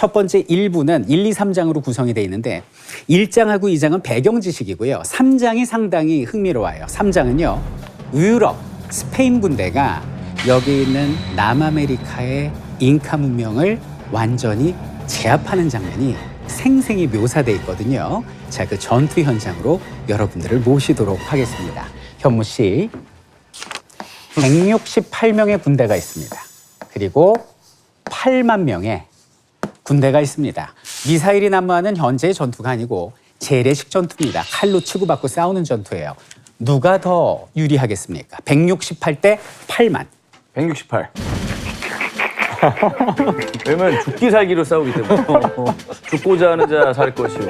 첫 번째 1부는 1, 2, 3장으로 구성이 되어 있는데 1장하고 2장은 배경 지식이고요. 3장이 상당히 흥미로워요. 3장은요. 유럽, 스페인 군대가 여기 있는 남아메리카의 잉카 문명을 완전히 제압하는 장면이 생생히 묘사돼 있거든요. 자, 그 전투 현장으로 여러분들을 모시도록 하겠습니다. 현무 씨. 168명의 군대가 있습니다. 그리고 8만 명의 군대가 있습니다. 미사일이 난무하는 현재의 전투가 아니고 재래식 전투입니다. 칼로 치고받고 싸우는 전투예요. 누가 더 유리하겠습니까? 168대 8만. 168. 왜냐면 죽기 살기로 싸우기 때문에 죽고자 하는 자 살 것이요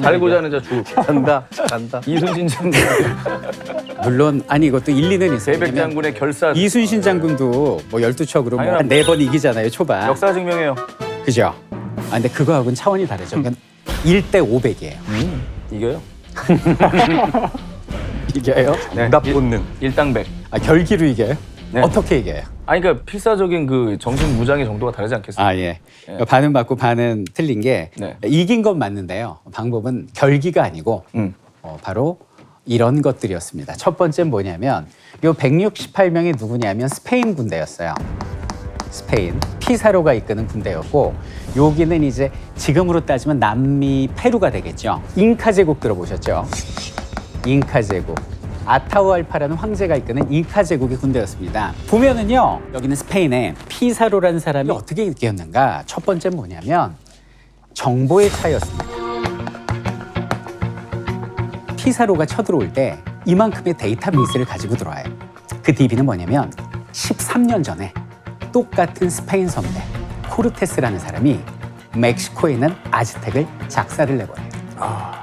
살고자 하는 자 죽을 것 간다, 간다. 이순신 장군 물론 아니 이것도 일리는 있어요. 대백 장군의 결사 이순신 장군도 뭐 12척으로 뭐 당연합니다. 한네 번 이기잖아요, 초반. 역사 증명해요 그죠? 아, 근데 그거하고는 차원이 다르죠. 그러니까 1대 500이에요. 이겨요 이겨요? 응답 본능. 일당백 아, 결기로 이겨요? 네. 어떻게 이겨요? 아니 그러니까 필사적인 그 정신 무장의 정도가 다르지 않겠습니까 아, 예. 반은 맞고 반은 틀린 게 네. 이긴 건 맞는데요. 방법은 결기가 아니고 음. 어, 바로 이런 것들이었습니다. 첫 번째는 뭐냐면 요 168명이 누구냐면 스페인 군대였어요. 스페인 피사로가 이끄는 군대였고 여기는 이제 지금으로 따지면 남미 페루가 되겠죠. 잉카 제국 들어보셨죠? 잉카 제국. 아타우알파라는 황제가 이끄는 잉카 제국의 군대였습니다. 보면은요, 여기는 스페인에 피사로라는 사람이 어떻게 이겼는가? 첫 번째 는 뭐냐면 정보의 차이였습니다. 피사로가 쳐들어올 때 이만큼의 데이터 베이스를 가지고 들어와요. 그 DB는 뭐냐면 13년 전에 똑같은 스페인 선배 코르테스라는 사람이 멕시코에 있는 아즈텍을 작사를 내버려요.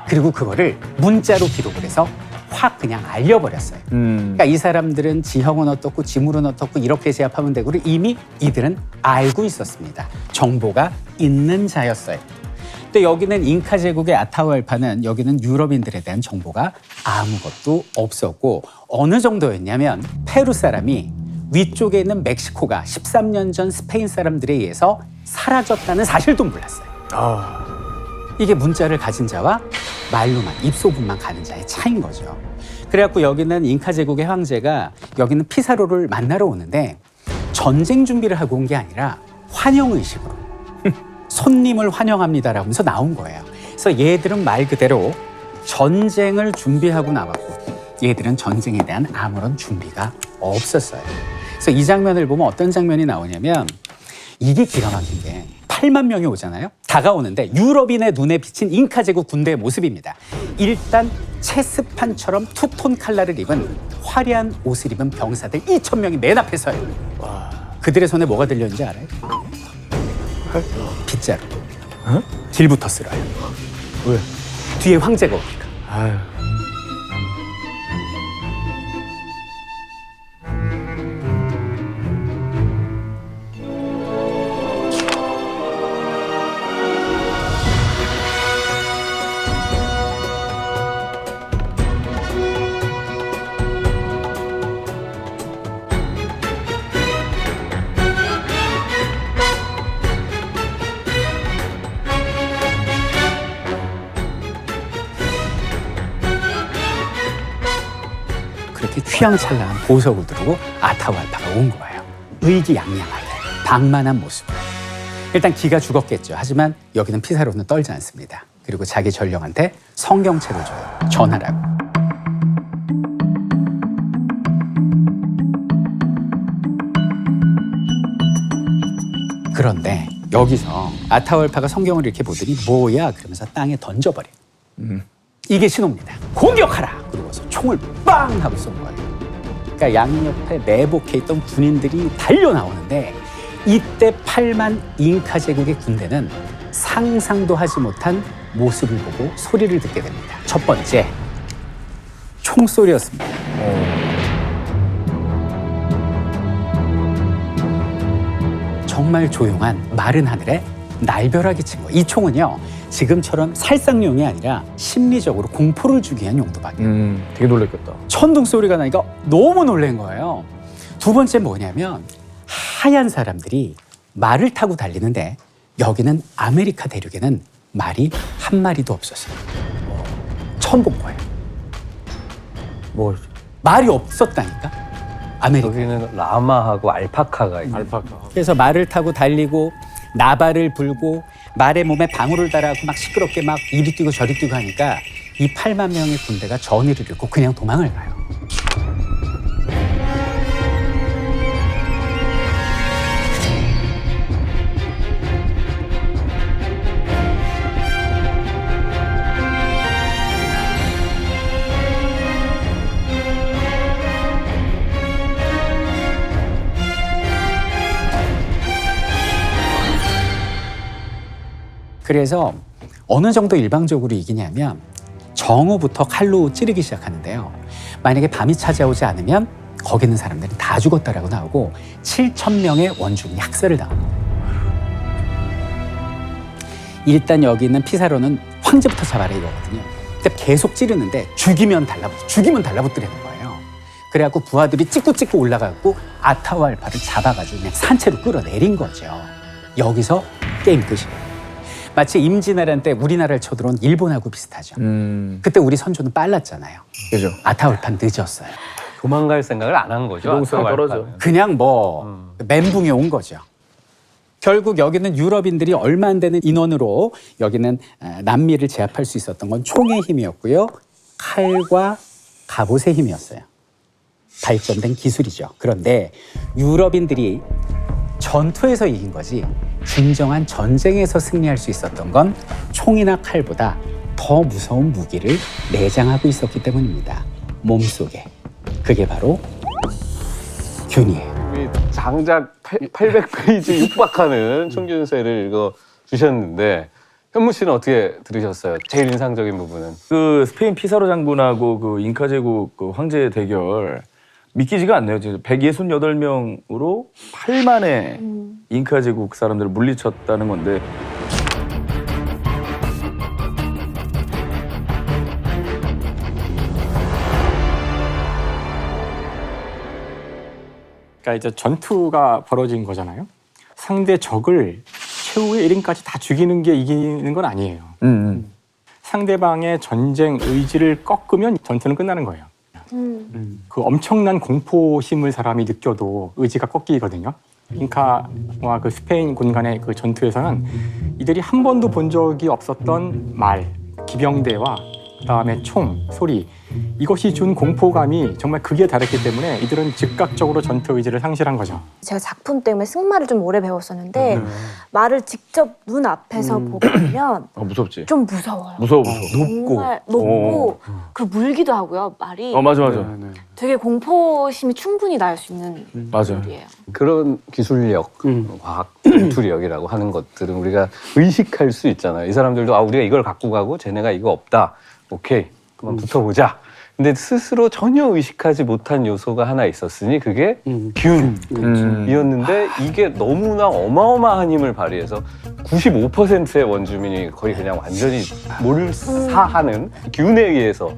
그리고 그거를 문자로 기록을 해서 확 그냥 알려버렸어요. 그러니까 이 사람들은 지형은 어떻고 지물은 어떻고 이렇게 제압하면 되고를 이미 이들은 알고 있었습니다. 정보가 있는 자였어요. 또 여기는 잉카 제국의 아타우알파는 여기는 유럽인들에 대한 정보가 아무것도 없었고 어느 정도였냐면 페루 사람이 위쪽에 있는 멕시코가 13년 전 스페인 사람들에 의해서 사라졌다는 사실도 몰랐어요. 이게 문자를 가진 자와 말로만 입소문만 가는 자의 차이인 거죠. 그래갖고 여기는 잉카 제국의 황제가 여기는 피사로를 만나러 오는데 전쟁 준비를 하고 온 게 아니라 환영 의식으로 손님을 환영합니다라고 하면서 나온 거예요. 그래서 얘들은 말 그대로 전쟁을 준비하고 나왔고 얘들은 전쟁에 대한 아무런 준비가 없었어요. 그래서 이 장면을 보면 어떤 장면이 나오냐면 이게 기가 막힌 게 8만 명이 오잖아요. 다가오는데 유럽인의 눈에 비친 잉카 제국 군대의 모습입니다. 일단 체스판처럼 투톤 칼라를 입은 화려한 옷을 입은 병사들 2천 명이 맨 앞에 서요. 그들의 손에 뭐가 들렸는지 알아요? 빗자루. 길부터 쓸어요. 왜? 뒤에 황제가 오니까. 아유. 그렇게 휘황찬란한 보석을 두르고 아타우알파가 온 거예요. 의기양양하게 방만한 모습. 일단 기가 죽었겠죠. 하지만 여기는 피사로는 떨지 않습니다. 그리고 자기 전령한테 성경책을 줘요. 전하라고. 그런데 여기서 아타우알파가 성경을 이렇게 보더니 뭐야 그러면서 땅에 던져버려. 이게 신호입니다. 공격하라! 총을 빵 하고 쏜 거예요. 그러니까 양옆에 매복해 있던 군인들이 달려 나오는데 이때 8만 잉카 제국의 군대는 상상도 하지 못한 모습을 보고 소리를 듣게 됩니다. 첫 번째, 총소리였습니다. 정말 조용한 마른 하늘에 날벼락이 친 거예요. 이 총은요, 지금처럼 살상용이 아니라 심리적으로 공포를 주기 위한 용도밖에. 음, 되게 놀랬겠다. 천둥 소리가 나니까 너무 놀란 거예요. 두 번째 뭐냐면 하얀 사람들이 말을 타고 달리는데 여기는 아메리카 대륙에는 말이 한 마리도 없었어요. 처음 본 거예요. 뭐 말이 없었다니까. 아메리카. 여기는 라마하고 알파카가 있는. 알파카. 그래서 말을 타고 달리고 나발을 불고 말의 몸에 방울을 달아갖고 막 시끄럽게 막 이리 뛰고 저리 뛰고 하니까 이 8만 명의 군대가 전의를 잃고 그냥 도망을 가요. 그래서 어느 정도 일방적으로 이기냐면 정오부터 칼로 찌르기 시작하는데요. 만약에 밤이 찾아오지 않으면 거기 있는 사람들은 다 죽었다라고 나오고 7천 명의 원중이 학살을 당합니다. 일단 여기 있는 피사로는 황제부터 잡아라 이거거든요. 근데 계속 찌르는데 죽이면 달라붙, 죽이면 달라붙으려는 거예요. 그래갖고 부하들이 찍고 찍고 올라가고 아타왈파를 잡아가지고 그냥 산채로 끌어내린 거죠. 여기서 게임 끝이에요. 마치 임진왜란 때 우리나라를 쳐들어온 일본하고 비슷하죠. 음. 그때 우리 선조는 빨랐잖아요. 그죠. 아타월판 늦었어요. 도망갈 생각을 안 한 거죠. 아까 떨어져. 그냥 뭐 멘붕이 온 거죠. 결국 여기는 유럽인들이 얼마 안 되는 인원으로 여기는 어, 남미를 제압할 수 있었던 건 총의 힘이었고요. 칼과 갑옷의 힘이었어요. 발전된 기술이죠. 그런데 유럽인들이 전투에서 이긴 거지 진정한 전쟁에서 승리할 수 있었던 건 총이나 칼보다 더 무서운 무기를 내장하고 있었기 때문입니다. 몸속에. 그게 바로 균이에요. 이 장작 800페이지 육박하는 총균세를 읽어 주셨는데 현무 씨는 어떻게 들으셨어요? 제일 인상적인 부분은 그 스페인 피사로 장군하고 그 잉카 제국 그 황제 대결 믿기지가 않네요. 지금 168명으로 8만의 잉카 제국 사람들을 물리쳤다는 건데 그러니까 이제 전투가 벌어진 거잖아요. 상대 적을 최후의 1인까지 다 죽이는 게 이기는 건 아니에요. 음, 상대방의 전쟁 의지를 꺾으면 전투는 끝나는 거예요. 그 엄청난 공포심을 사람이 느껴도 의지가 꺾이거든요. 잉카와 그 스페인 군 간의 그 전투에서는 이들이 한 번도 본 적이 없었던 말, 기병대와 그다음에 총, 소리 이것이 준 공포감이 정말 극에 달했기 때문에 이들은 즉각적으로 전투 의지를 상실한 거죠. 제가 작품 때문에 승마를 좀 오래 배웠었는데 말을 직접 눈 앞에서 보게 되면 어, 무섭지. 좀 무서워요. 무서워 무서워. 정말 높고 그 물기도 하고요. 말이 어 맞아 맞아 되게 공포심이 충분히 날 수 있는 맞아. 말이에요. 그런 기술력, 과학, 전투력이라고 하는 것들은 우리가 의식할 수 있잖아요. 이 사람들도 아 우리가 이걸 갖고 가고 쟤네가 이거 없다. 오케이, 그만 붙어보자. 근데 스스로 전혀 의식하지 못한 요소가 하나 있었으니 그게 균이었는데 이게 너무나 어마어마한 힘을 발휘해서 95%의 원주민이 거의 그냥 완전히 몰사하는 균에 의해서